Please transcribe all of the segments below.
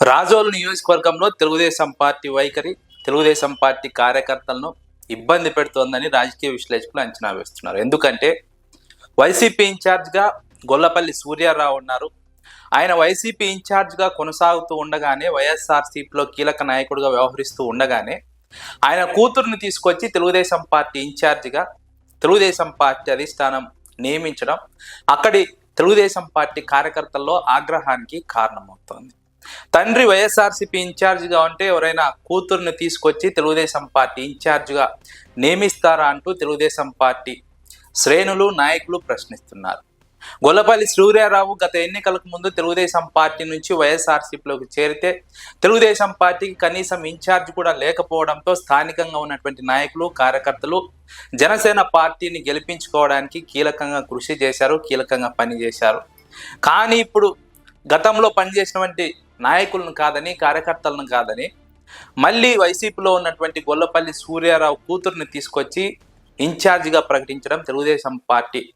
రాజోలు నియోజకవర్గంలో తెలుగుదేశం పార్టీ వైఖరి తెలుగుదేశం పార్టీ కార్యకర్తలను ఇబ్బంది పెడుతోందని రాజకీయ విశ్లేషకులు అంచనా వేస్తున్నారు. ఎందుకంటే వైసీపీ ఇన్ఛార్జ్గా గొల్లపల్లి సూర్యారావు ఉన్నారు. ఆయన వైసీపీ ఇన్ఛార్జ్గా కొనసాగుతూ ఉండగానే వైఎస్ఆర్సీపీలో కీలక నాయకుడిగా వ్యవహరిస్తూ ఉండగానే ఆయన కూతురుని తీసుకొచ్చి తెలుగుదేశం పార్టీ ఇన్ఛార్జిగా తెలుగుదేశం పార్టీ అధిష్టానం నియమించడం అక్కడి తెలుగుదేశం పార్టీ కార్యకర్తల్లో ఆగ్రహానికి కారణమవుతోంది. తండ్రి వైఎస్ఆర్సీపీ ఇన్ఛార్జిగా ఉంటే ఎవరైనా కూతుర్ని తీసుకొచ్చి తెలుగుదేశం పార్టీ ఇన్ఛార్జిగా నియమిస్తారా అంటూ తెలుగుదేశం పార్టీ శ్రేణులు నాయకులు ప్రశ్నిస్తున్నారు. గొల్లపల్లి సూర్యారావు గత ఎన్నికలకు ముందు తెలుగుదేశం పార్టీ నుంచి వైఎస్ఆర్సీపీలోకి చేరితే తెలుగుదేశం పార్టీకి కనీసం ఇన్ఛార్జ్ కూడా లేకపోవడంతో స్థానికంగా ఉన్నటువంటి నాయకులు కార్యకర్తలు జనసేన పార్టీని గెలిపించుకోవడానికి కీలకంగా కృషి చేశారు కీలకంగా పనిచేశారు. కానీ ఇప్పుడు గతంలో పనిచేసినటువంటి నాయకులను కాదని కార్యకర్తలను కాదని మళ్ళీ వైసీపీలో ఉన్నటువంటి గొల్లపల్లి సూర్యారావు కూతుర్ని తీసుకొచ్చి ఇన్ఛార్జిగా ప్రకటించడం తెలుగుదేశం పార్టీ.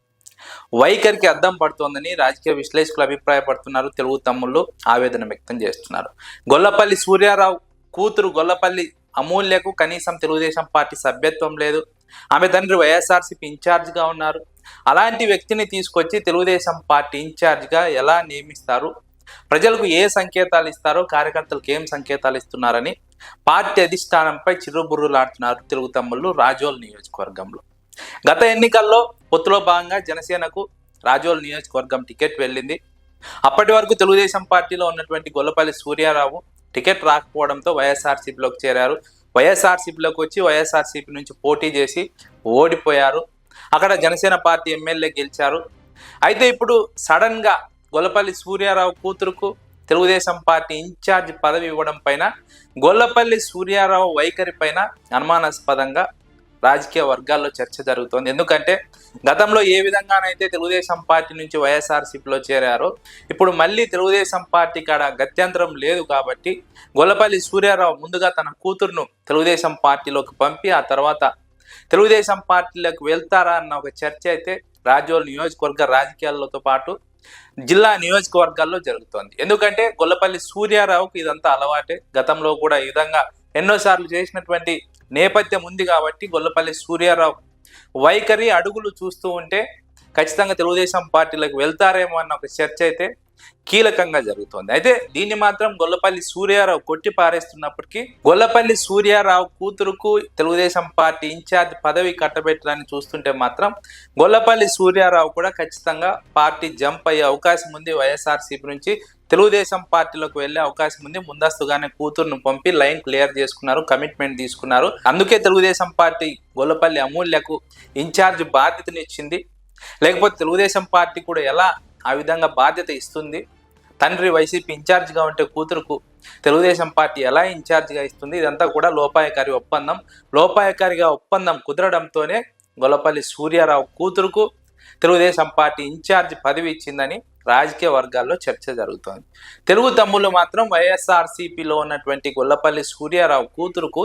వైఖరికి అద్దం పడుతోందని రాజకీయ విశ్లేషకులు అభిప్రాయపడుతున్నారు. తెలుగు తమ్ముళ్ళు ఆవేదన వ్యక్తం చేస్తున్నారు. గొల్లపల్లి సూర్యారావు కూతురు గొల్లపల్లి అమూల్యకు కనీసం తెలుగుదేశం పార్టీ సభ్యత్వం లేదు. ఆమె తండ్రి వైఎస్ఆర్సీపీ ఇన్ఛార్జ్గా ఉన్నారు. అలాంటి వ్యక్తిని తీసుకొచ్చి తెలుగుదేశం పార్టీ ఇన్ఛార్జ్గా ఎలా నియమిస్తారు? ప్రజలకు ఏ సంకేతాలు ఇస్తారో కార్యకర్తలకు ఏం సంకేతాలు ఇస్తున్నారని పార్టీ అధిష్టానంపై చిరుబుర్రులాడుతున్నారు తెలుగు తమ్ముళ్ళు రాజోల్ నియోజకవర్గంలో. గత ఎన్నికల్లో పొత్తులో భాగంగా జనసేనకు రాజోల్ నియోజకవర్గం టికెట్ వెళ్ళింది. అప్పటి వరకు తెలుగుదేశం పార్టీలో ఉన్నటువంటి గొల్లపల్లి సూర్యారావు టికెట్ రాకపోవడంతో వైఎస్ఆర్సీపీలోకి చేరారు. వైఎస్ఆర్సీపీలోకి వచ్చి వైఎస్ఆర్సీపీ నుంచి పోటీ చేసి ఓడిపోయారు. అక్కడ జనసేన పార్టీ ఎమ్మెల్యే గెలిచారు. అయితే ఇప్పుడు సడన్గా గొల్లపల్లి సూర్యారావు కూతురుకు తెలుగుదేశం పార్టీ ఇన్ఛార్జ్ పదవి ఇవ్వడం పైన గొల్లపల్లి సూర్యారావు వైఖరి పైన అనుమానాస్పదంగా రాజకీయ వర్గాల్లో చర్చ జరుగుతోంది. ఎందుకంటే గతంలో ఏ విధంగానైతే తెలుగుదేశం పార్టీ నుంచి వైఎస్ఆర్సీపీలో చేరారో ఇప్పుడు మళ్ళీ తెలుగుదేశం పార్టీ కాడ గత్యంతరం లేదు కాబట్టి గొల్లపల్లి సూర్యారావు ముందుగా తన కూతురును తెలుగుదేశం పార్టీలోకి పంపి ఆ తర్వాత తెలుగుదేశం పార్టీలోకి వెళ్తారా అన్న ఒక చర్చ అయితే రాజోల్ నియోజకవర్గ రాజకీయాలతో పాటు జిల్లా నియోజకవర్గాల్లో జరుగుతోంది. ఎందుకంటే గొల్లపల్లి సూర్యారావుకి ఇదంతా అలవాటే. గతంలో కూడా ఈ విధంగా ఎన్నోసార్లు చేసినటువంటి నేపథ్యం ఉంది కాబట్టి గొల్లపల్లి సూర్యారావు వైఖరి అడుగులు చూస్తూ ఉంటే ఖచ్చితంగా తెలుగుదేశం పార్టీలకు వెళ్తారేమో అన్న ఒక చర్చ అయితే కీలకంగా జరుగుతోంది. అయితే దీన్ని మాత్రం గొల్లపల్లి సూర్యారావు కొట్టి పారేస్తున్నప్పటికీ గొల్లపల్లి సూర్యారావు కూతురుకు తెలుగుదేశం పార్టీ ఇన్ఛార్జ్ పదవి కట్టబెట్టడానికి చూస్తుంటే మాత్రం గొల్లపల్లి సూర్యారావు కూడా ఖచ్చితంగా పార్టీ జంప్ అయ్యే అవకాశం ఉంది. వైఎస్ఆర్సీపీ నుంచి తెలుగుదేశం పార్టీలోకి వెళ్ళే అవకాశం ఉంది. ముందస్తుగానే కూతురును పంపి లైన్ క్లియర్ చేసుకున్నారు కమిట్మెంట్ తీసుకున్నారు. అందుకే తెలుగుదేశం పార్టీ గొల్లపల్లి అమూల్యకు ఇన్ఛార్జ్ బాధ్యతనిచ్చింది. లేకపోతే తెలుగుదేశం పార్టీ కూడా ఎలా ఆ విధంగా బాధ్యత ఇస్తుంది? తండ్రి వైసీపీ ఇన్ఛార్జ్గా ఉంటే కూతురుకు తెలుగుదేశం పార్టీ ఎలా ఇన్ఛార్జ్గా ఇస్తుంది? ఇదంతా కూడా లోపాయకారి ఒప్పందం. లోపాయకారిగా ఒప్పందం కుదరడంతోనే గొల్లపల్లి సూర్యారావు కూతురుకు తెలుగుదేశం పార్టీ ఇన్ఛార్జ్ పదవి ఇచ్చిందని రాజకీయ వర్గాల్లో చర్చ జరుగుతోంది. తెలుగు తమ్ముళ్ళు మాత్రం వైఎస్ఆర్సీపీలో ఉన్నటువంటి గొల్లపల్లి సూర్యారావు కూతురుకు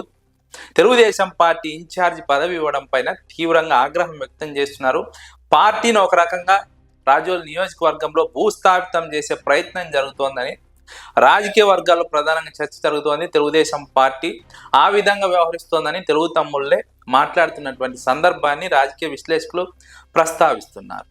తెలుగుదేశం పార్టీ ఇన్ఛార్జ్ పదవి ఇవ్వడం పైన తీవ్రంగా ఆగ్రహం వ్యక్తం చేస్తున్నారు. పార్టీని ఒక రకంగా రాజోల్ నియోజకవర్గంలో భూస్థాపితం చేసే ప్రయత్నం జరుగుతోందని రాజకీయ వర్గాల్లో ప్రధానంగా చర్చ జరుగుతోంది తెలుగుదేశం పార్టీ. ఆ విధంగా వ్యవహరిస్తోందని తెలుగు తమ్ముళ్ళే మాట్లాడుతున్నటువంటి సందర్భాన్ని రాజకీయ విశ్లేషకులు ప్రస్తావిస్తున్నారు.